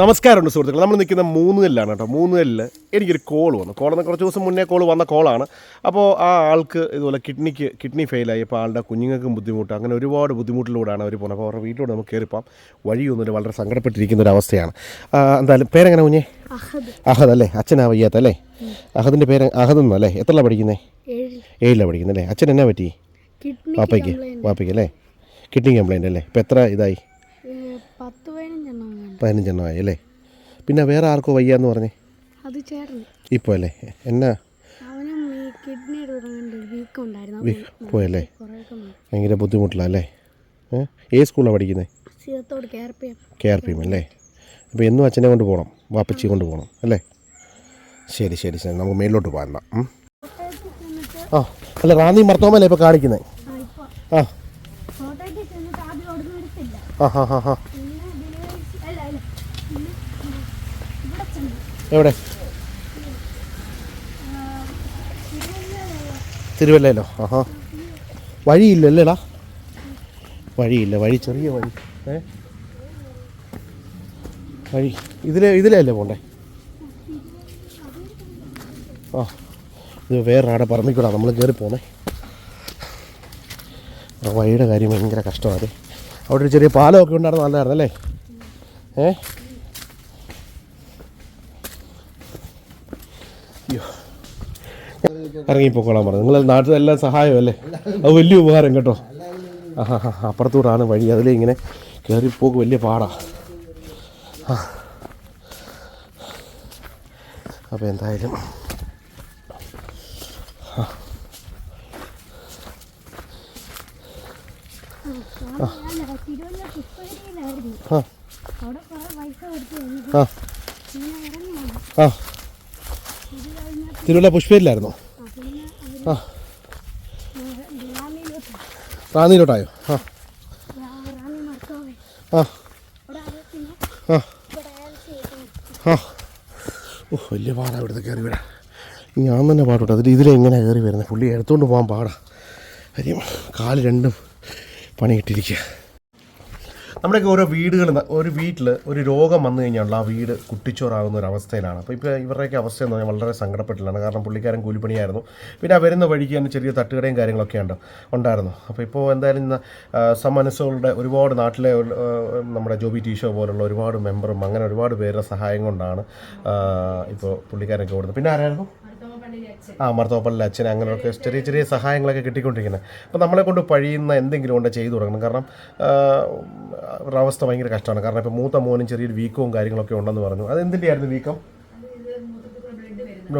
നമസ്കാരമുണ്ട് സുഹൃത്തുക്കൾ നമ്മൾ നിൽക്കുന്ന മൂന്ന് നെല്ലാണ് കേട്ടോ. മൂന്ന് നെല്ല്. എനിക്കൊരു കോൾ വന്നു. കോൾ എന്ന് കുറച്ച് ദിവസം മുന്നേ കോൾ വന്ന കോളാണ് അപ്പോൾ ആ ആൾക്ക് ഇതുപോലെ കിഡ്നിക്ക് കിഡ്നി ഫെയിലായി അപ്പോൾ ആളുടെ കുഞ്ഞുങ്ങൾക്കും ബുദ്ധിമുട്ട്. അങ്ങനെ ഒരുപാട് ബുദ്ധിമുട്ടിലൂടെയാണ് അവർ പോകുന്നത്. അപ്പോൾ അവരുടെ വീട്ടിലൂടെ നമുക്ക് കയറിപ്പം വഴിയൊന്നുമില്ല. വളരെ സങ്കടപ്പെട്ടിരിക്കുന്ന ഒരു അവസ്ഥയാണ്. എന്തായാലും പേരെങ്ങനെ കുഞ്ഞേ? അഹദ്. അല്ലേ? അച്ഛനാ വയ്യാത്ത അല്ലേ? അഹദിന്റെ പേര് അഹദ് എന്നല്ലേ എത്രയാണ് പഠിക്കുന്നത് ഏഴ് ഏഴിലാണ് പഠിക്കുന്നത് അല്ലേ? അച്ഛൻ എന്നാ പറ്റി? വാപ്പയ്ക്ക്. വാപ്പയ്ക്ക് അല്ലേ? കിഡ്നി കംപ്ലൈന്റ് അല്ലേ? ഇപ്പോൾ എത്ര ഇതായി? പതിനഞ്ചെണ്ണമായി. അല്ലേ? പിന്നെ വേറെ ആർക്കോ വയ്യാന്ന് പറഞ്ഞേ? അത് ചേർന്ന് ഇപ്പോൾ അല്ലേ? എന്നാ? പോയല്ലേ ഭയങ്കര ബുദ്ധിമുട്ടിലല്ലേ ഏ? ഏത് സ്കൂളാണ് പഠിക്കുന്നത് കെ ആർ പി എം. അല്ലേ? അപ്പോൾ എന്നും അച്ഛനെ കൊണ്ട് പോകണം വാപ്പച്ചി കൊണ്ട് പോകണം അല്ലേ? ശരി ശരി ശരി. നമുക്ക് മേലോട്ട് പോകാം എന്നാ. ആ അല്ല റാന്നി മർത്തോമല്ലേ ഇപ്പോൾ കാണിക്കുന്നത് ആ ആ ഹാ ഹാ ഹാ പിന്നെ ഡെലിവറി അല്ല അല്ല പിന്നെ ഇവിടെ ചെന്നു എവിടെ? തിരുവല്ലയിലോ? ആഹാ. വഴിയില്ലല്ലേടാ? വഴിയില്ല വഴി ചെറിയ വഴി. ഏ? വഴി. ഇതിലെ ഇതിലല്ലേ പോണ്ടേ? ആ ഇത് വേറെ ആടെ പറമ്പിക്കൂടാ. നമ്മൾ കയറി പോണേ ആ വഴിയുടെ കാര്യം ഭയങ്കര കഷ്ടമാണ് അവിടെ ഒരു ചെറിയ പാലമൊക്കെ ഉണ്ടായിരുന്നു നല്ലതായിരുന്നു അല്ലേ ഏ? ഇറങ്ങിപ്പോക്കോളാൻ പറഞ്ഞു. നിങ്ങൾ നാട്ടിലെല്ലാം സഹായമല്ലേ? അത് വലിയ ഉപകാരം കേട്ടോ. ആ ഹാ ഹാ അപ്പുറത്തൂടാണ് വഴി. അതിലേ ഇങ്ങനെ കയറിപ്പോക്ക് വലിയ പാടാ. ആ. അപ്പോൾ എന്തായാലും ആ. തിരുവല്ല പുഷ്പയിലായിരുന്നോ. പിന്നെ റാന്നിയിലോട്ടായോ? ആ. ഓ വലിയ പാടാ ഇവിടുത്തെ കയറി വരാം ഞാൻ തന്നെ പാടോട്ടെ. അതിൽ ഇതിലെ എങ്ങനെ കയറി വരുന്നത് പുള്ളി എടുത്തുകൊണ്ട് പോകാൻ പാടാ. കാൽ രണ്ടും പണി കിട്ടിയിരിക്കുക നമ്മുടെയൊക്കെ ഓരോ വീടുകൾ ഒരു വീട്ടിൽ ഒരു രോഗം വന്നു കഴിഞ്ഞാൽ ആ വീട് കുട്ടിച്ചോറാകുന്ന ഒരു അവസ്ഥയിലാണ്. അപ്പോൾ ഇപ്പോൾ ഇവരുടെയൊക്കെ അവസ്ഥ എന്ന് പറഞ്ഞാൽ വളരെ സങ്കടപ്പെട്ടിട്ടാണ്. കാരണം പുള്ളിക്കാരൻ കൂലിപ്പണിയായിരുന്നു. പിന്നെ ആ വരുന്ന വഴിക്ക് തന്നെ ചെറിയ തട്ടുകടയും കാര്യങ്ങളൊക്കെ ഉണ്ട് ഉണ്ടായിരുന്നു. അപ്പോൾ ഇപ്പോൾ എന്തായാലും ഇന്ന് സമനസ്സുകളുടെ ഒരുപാട് നാട്ടിലെ നമ്മുടെ ജോബി ടീഷോ പോലുള്ള ഒരുപാട് മെമ്പറും അങ്ങനെ ഒരുപാട് പേരുടെ സഹായം കൊണ്ടാണ് ഇപ്പോൾ പുള്ളിക്കാരൊക്കെ ഓടുന്നത്. പിന്നെ ആരായിരുന്നു? ആ മർത്തോപ്പള്ളിലെ അച്ഛൻ അങ്ങനെയൊക്കെ ചെറിയ ചെറിയ സഹായങ്ങളൊക്കെ കിട്ടിക്കൊണ്ടിരിക്കുന്നത് അപ്പോൾ നമ്മളെ കൊണ്ട് പഴിയുന്ന എന്തെങ്കിലും കൊണ്ട് ചെയ്തു തുടങ്ങണം. കാരണം ഒരവസ്ഥ അവസ്ഥ ഭയങ്കര കഷ്ടമാണ്. കാരണം ഇപ്പോൾ മൂത്ത മോനും ചെറിയൊരു വീക്കവും കാര്യങ്ങളൊക്കെ ഉണ്ടെന്ന് പറഞ്ഞു. അത് എന്തിന്റെയായിരുന്നു വീക്കം?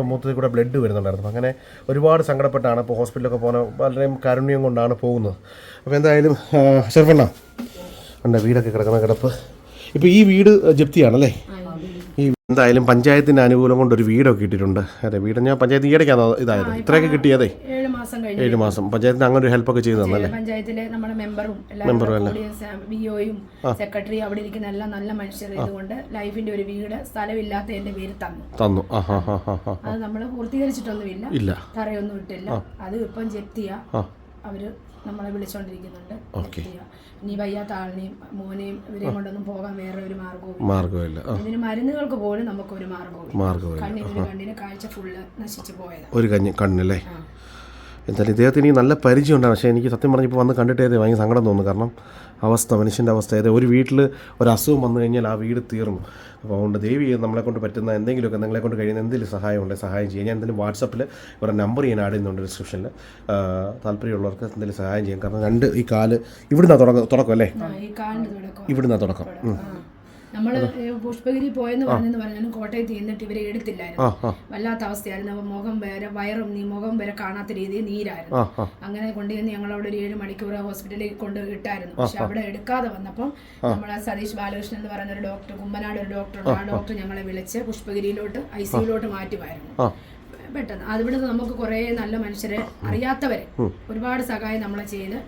മൂത്തത്തിൽ കൂടെ ബ്ലഡ് വരുന്നുണ്ടായിരുന്നു. അങ്ങനെ ഒരുപാട് സങ്കടപ്പെട്ടാണ്. ഇപ്പോൾ ഹോസ്പിറ്റലൊക്കെ പോകുന്ന വളരെയും കാരുണ്യം കൊണ്ടാണ് പോകുന്നത്. അപ്പോൾ എന്തായാലും ഷെർഫണ്ണ ഉണ്ട് വീടൊക്കെ കിടക്കുന്ന കിടപ്പ്. ഇപ്പോൾ ഈ വീട് ജപ്തിയാണല്ലേ? എന്തായാലും പഞ്ചായത്തിന്റെ അനുകൂലം കൊണ്ട് ഒരു വീടൊക്കെ കിട്ടിയിട്ടുണ്ട് അതെ വീട് ഞാൻ പഞ്ചായത്ത് ഈയിടയ്ക്കാണ് ഇതായത്. ഇത്രയൊക്കെ കിട്ടിയതേ? ഏഴ് മാസം കഴിഞ്ഞു ഏഴ് മാസം. പഞ്ചായത്തിന് അങ്ങനെ ഒരു ഹെൽപ്പൊക്കെ ചെയ്തു തന്നല്ലേ? പഞ്ചായത്തിലെ നമ്മുടെ മെമ്പറും എല്ലാം ബിഒയും സെക്രട്ടറി അവിടെ ഇരിക്കുന്ന എല്ലാം നല്ല മനുഷ്യർ ഇതുകൊണ്ട് ലൈഫിന്റെ ഒരു വീട് സ്ഥലമില്ലാത്ത എന്റെ പേര് തന്നു. തന്നു. അത് നമ്മൾ പൂർത്തീകരിച്ചിട്ടൊന്നുമില്ല. ഇല്ല. തറയൊന്നും ഇട്ടില്ല. അത് ഇപ്പം ജപ്തിയ. ആ അവർ നമ്മളെ വിളിച്ചോണ്ടിരിക്കുന്നുണ്ട്. ഓക്കെ. ഇനി വയ്യാത്ത ആളിനെയും മോനെയും ഇവരെയും കൊണ്ടൊന്നും പോകാൻ വേറെ ഒരു മാർഗവും മാർഗമില്ല ഇതിന് മരുന്നുകൾക്ക് പോലും നമുക്കൊരു മാർഗവും മാർഗമില്ല കണ്ണിന് കണ്ണിന് കാഴ്ച ഫുള്ള് നശിച്ചു പോയത്. ഒരു കഞ്ഞി കണ്ണല്ലേ എന്തായാലും ഇദ്ദേഹത്തിന് ഈ നല്ല പരിചയം ഉണ്ടാകും പക്ഷേ എനിക്ക് സത്യം പറഞ്ഞപ്പോൾ വന്ന് കണ്ടിട്ടേ ഭയങ്കര സങ്കടം തോന്നുന്നു കാരണം അവസ്ഥ മനുഷ്യന്റെ അവസ്ഥ. ഏത് ഒരു വീട്ടിൽ ഒരു അസുഖം വന്നു കഴിഞ്ഞാൽ ആ വീട് തീർന്നു. അപ്പോൾ അതുകൊണ്ട് ദേവി നമ്മളെ കൊണ്ട് പറ്റുന്ന എന്തെങ്കിലുമൊക്കെ നിങ്ങളെ കൊണ്ട് കഴിയുന്ന എന്തെങ്കിലും സഹായം ഉണ്ടെങ്കിൽ സഹായം ചെയ്യാം. ഞാൻ എന്തെങ്കിലും വാട്സപ്പിൽ ഇവരുടെ നമ്പർ ഞാൻ ആഡ് ചെയ്യുന്നുണ്ട് ഡിസ്ക്രിപ്ഷനിൽ. താല്പര്യമുള്ളവർക്ക് എന്തെങ്കിലും സഹായം ചെയ്യാം. കാരണം രണ്ട് ഈ കാൽ ഇവിടുന്നാണ് തുടക്കം തുടക്കം അല്ലേ? ഇവിടുന്നാണ് തുടക്കം. നമ്മൾ പുഷ്പഗിരി പോയെന്ന് പറഞ്ഞെന്ന് പറഞ്ഞാലും കോട്ടയത്ത് ചെന്നിട്ട് ഇവരെ എടുത്തില്ലായിരുന്നു. വല്ലാത്ത അവസ്ഥയായിരുന്നു. അപ്പൊ മുഖം വരെ വയറും നീ മുഖം വരെ കാണാത്ത രീതിയിൽ നീരായിരുന്നു. അങ്ങനെ കൊണ്ടുവന്ന് ഞങ്ങൾ അവിടെ ഒരു ഏഴ് മണിക്കൂർ ഹോസ്പിറ്റലിൽ കൊണ്ട് ഇട്ടായിരുന്നു. പക്ഷെ അവിടെ എടുക്കാതെ വന്നപ്പം നമ്മളെ സതീഷ് ബാലകൃഷ്ണൻ എന്ന് പറയുന്ന ഒരു ഡോക്ടർ കുമ്മനാട് ഒരു ഡോക്ടർ ആ ഡോക്ടർ ഞങ്ങളെ വിളിച്ച് പുഷ്പഗിരിയിലോട്ട് ഐ സിയിലോട്ട് മാറ്റുമായിരുന്നു. പെട്ടെന്ന്. അതിവിടെ നമുക്ക് കുറേ നല്ല മനുഷ്യരെ അറിയാത്തവരെ ഒരുപാട് സഹായം നമ്മളെ ചെയ്ത്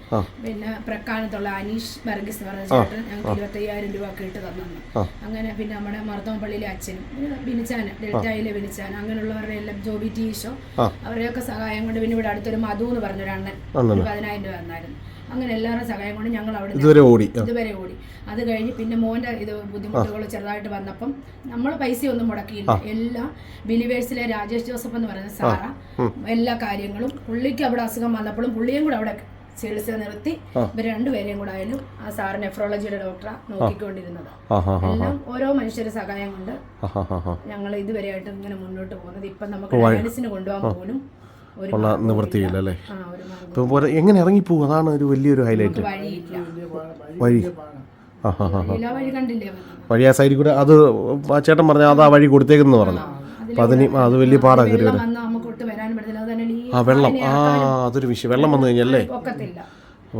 പിന്നെ പ്രക്കാനത്തുള്ള അനീഷ് വർഗീസ് പറയുന്ന ചേട്ടൻ ഞങ്ങൾക്ക് ഇരുപത്തയ്യായിരം രൂപ ഒക്കെ ഇട്ട് തന്നു. അങ്ങനെ പിന്നെ നമ്മുടെ മർത്തോമ്പള്ളിയിലെ അച്ഛനും ബിനിച്ചാൻ ഡെൽറ്റയിലെ ബിനിച്ചാൻ അങ്ങനെയുള്ളവരുടെ എല്ലാം ജോബി ടീഷോ അവരെയൊക്കെ സഹായം കൊണ്ട് പിന്നെ ഇവിടെ അടുത്തൊരു മധു എന്ന് പറഞ്ഞൊരു അണ്ണൻ പതിനായിരം രൂപ തന്നായിരുന്നു. അങ്ങനെ എല്ലാവരുടെ സഹായം കൊണ്ട് ഞങ്ങൾ അവിടെ ഇതുവരെ ഓടി. ഇതുവരെ ഓടി. അത് കഴിഞ്ഞ് പിന്നെ മോന്റെ ഇത് ബുദ്ധിമുട്ടുകൾ ചെറുതായിട്ട് വന്നപ്പം നമ്മൾ പൈസ പൈസയൊന്നും മുടക്കിയില്ല. എല്ലാ ബിലിവേഴ്സിലെ രാജേഷ് ജോസഫ് എന്ന് പറയുന്ന സാറ. എല്ലാ കാര്യങ്ങളും പുള്ളിക്ക് അവിടെ അസുഖം വന്നപ്പോഴും പുള്ളിയും കൂടെ അവിടെ ചികിത്സ നിർത്തി. ഇവർ രണ്ടുപേരെയും കൂടെ ആയാലും ആ സാറ് നെഫ്രോളജിയുടെ ഡോക്ടറെ നോക്കിക്കൊണ്ടിരുന്നത്. എല്ലാം ഓരോ മനുഷ്യരുടെ സഹായം കൊണ്ട് ഞങ്ങൾ ഇതുവരെയായിട്ട് ഇങ്ങനെ മുന്നോട്ട് പോകുന്നത്. ഇപ്പം നമുക്ക് ഡയാലിസിന് കൊണ്ടുപോകാൻ പോലും ഉള്ള നിവൃത്തിയില്ല അല്ലേ? ഇപ്പം പോലെ എങ്ങനെ ഇറങ്ങിപ്പോകും? അതാണ് ഒരു വലിയൊരു ഹൈലൈറ്റ് വഴി. ആ ഹാ ഹാ വഴി ആ സൈഡിൽ കൂടെ അത് ആ ചേട്ടൻ പറഞ്ഞ അത് ആ വഴി കൊടുത്തേക്കെന്ന് പറഞ്ഞു. അപ്പം അതിന് അത് വലിയ പാടാക്കരുത് കയറി ഈ ആ വെള്ളം. ആ അതൊരു വിഷയം. വെള്ളം വന്നു കഴിഞ്ഞല്ലേ?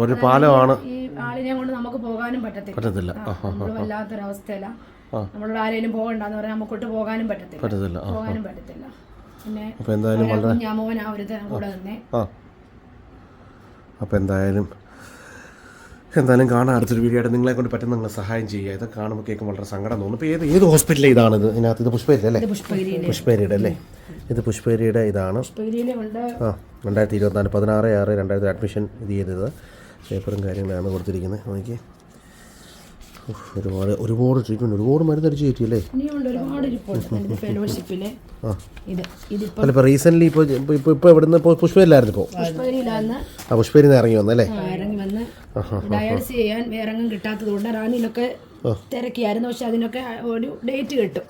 ഒരു പാലമാണ്. ഈ ആളിനെ കൊണ്ട് നമുക്ക് പോകാനും പറ്റത്തില്ല. പറ്റത്തില്ല. ആ നമ്മൾ വല്ലാത്തൊരവസ്ഥയില. നമ്മളോട് ആരെങ്കിലും പോകണ്ടെന്ന് പറഞ്ഞാൽ നമുക്ക് ഒട്ട് പോകാനും പറ്റത്തില്ല. പോകാനും പറ്റത്തില്ല. അപ്പോൾ എന്തായാലും വളരെ അപ്പോൾ എന്തായാലും എന്തായാലും കാണാൻ അടുത്തൊരു വീഡിയോ ആയിട്ട്. നിങ്ങളെ കൊണ്ട് പറ്റുന്ന നിങ്ങളെ സഹായം ചെയ്യുക. ഇത് കാണുമ്പോൾ കേൾക്കുമ്പോൾ വളരെ സങ്കടം തോന്നുന്നു ഇപ്പോൾ ഏത് ഏത് ഹോസ്പിറ്റലിൽ ഇതാണിത് ഇതിനകത്ത് ഇത് പുഷ്പേരി അല്ലേ? പുഷ്പേരിയുടെ. അല്ലേ? ഇത് പുഷ്പേരിയുടെ ഇതാണ്. ആ. രണ്ടായിരത്തി ഇരുപത്തിനാല് പതിനാറ് ആറ് രണ്ടായിരത്തി അഡ്മിഷൻ ഇത് ചെയ്തത്. പേപ്പറും കാര്യങ്ങളാണ് കൊടുത്തിരിക്കുന്നത്. നോക്കി ഒരുപാട് ഒരുപാട് ട്രീറ്റ്മെന്റ് ഒരുപാട് മരുന്ന് അടിച്ച് കയറ്റിയല്ലേ അല്ലേ ഇപ്പോൾ റീസെന്റ്ലി ഇപ്പൊ ഇപ്പോൾ ഇപ്പോൾ ഇവിടുന്ന് ഇപ്പോൾ പുഷ്പേരിലായിരുന്നു ഇപ്പോൾ ആ പുഷ്പേരിയിൽ നിന്ന് ഇറങ്ങി വന്നല്ലേ ഡയാലിസിസ് ചെയ്യാൻ വേറെ കിട്ടാത്തത് കൊണ്ട് റാണിയിലൊക്കെ തിരക്കിയായിരുന്നു. പക്ഷെ അതിനൊക്കെ ഒരു ഡേറ്റ് കിട്ടും.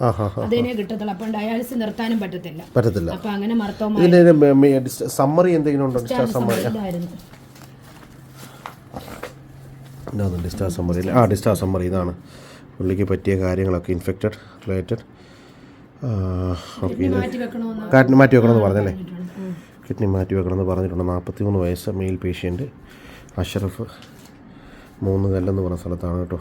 അതിനെ കിട്ടത്തുള്ളൂ. അപ്പം ഡയാലിസിസ് നിർത്താനും പറ്റത്തില്ല. പറ്റത്തില്ല. അപ്പൊ അങ്ങനെ മർത്തോമ സമ്മറി എന്തെങ്കിലും ഉണ്ടോ? സമ്മറി. ഇതാണ്. ഡിസ്ചാർജ് സമ്മറി ആ ഡിസ്ചാർജ് സമ്മറി ഇതാണ്. പുള്ളിക്ക് പറ്റിയ കാര്യങ്ങളൊക്കെ ഇൻഫെക്റ്റഡ് റിലേറ്റഡ് ഓക്കെ ഇത് കാറ്റിന് മാറ്റി വെക്കണമെന്ന് പറഞ്ഞല്ലേ? കിഡ്നി മാറ്റി വെക്കണമെന്ന് പറഞ്ഞിട്ടുണ്ട്. നാൽപ്പത്തി മൂന്ന് വയസ്സ് മെയിൽ പേഷ്യന്റ് അഷറഫ് മൂന്ന് കല്ലെന്ന് പറഞ്ഞ സ്ഥലത്താണ് കേട്ടോ.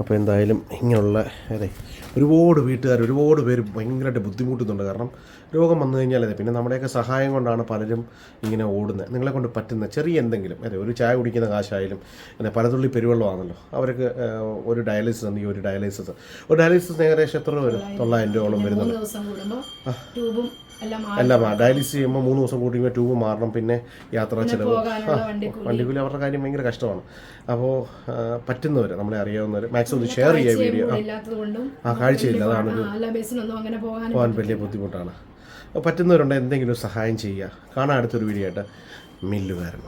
അപ്പോൾ എന്തായാലും ഇങ്ങനെയുള്ള അതെ ഒരുപാട് വീട്ടുകാർ ഒരുപാട് പേര് ഭയങ്കരമായിട്ട് ബുദ്ധിമുട്ടുന്നുണ്ട്. കാരണം രോഗം വന്നു കഴിഞ്ഞാൽ അതെ പിന്നെ നമ്മുടെയൊക്കെ സഹായം കൊണ്ടാണ് പലരും ഇങ്ങനെ ഓടുന്നത്. നിങ്ങളെ കൊണ്ട് പറ്റുന്ന ചെറിയ എന്തെങ്കിലും അതെ ഒരു ചായ കുടിക്കുന്ന കാശായാലും പിന്നെ പലതുള്ളി പെരുവെള്ളമാണല്ലോ. അവർക്ക് ഒരു ഡയാലിസിസ് ഈ ഒരു ഡയാലിസിസ്. ഒരു ഡയാലിസിസ് ഏകദേശം എത്ര വരും? തൊള്ളായിരം രൂപയോളം വരുന്നുണ്ട്. എല്ലാം ഡയാലിസിസ് ചെയ്യുമ്പോൾ മൂന്ന് ദിവസം കൂടി ട്യൂബ് മാറണം പിന്നെ യാത്രാ ചിലവ്. വണ്ടിക്കൂലി. അവരുടെ കാര്യം ഭയങ്കര കഷ്ടമാണ്. അപ്പോൾ പറ്റുന്നവർ നമ്മളെ അറിയാവുന്നവർ മാക്സിമം ഒന്ന് ഷെയർ ചെയ്യുക വീഡിയോ. ആ. കാഴ്ചയില്ല അതാണ് പോകാൻ വലിയ ബുദ്ധിമുട്ടാണ്. പറ്റുന്നവരുണ്ടെങ്കിൽ പറ്റുന്നവരുണ്ട് എന്തെങ്കിലും സഹായം ചെയ്യുക. കാണാൻ അടുത്തൊരു വീഡിയോ ആയിട്ട്. മില്ലുകാരൻ.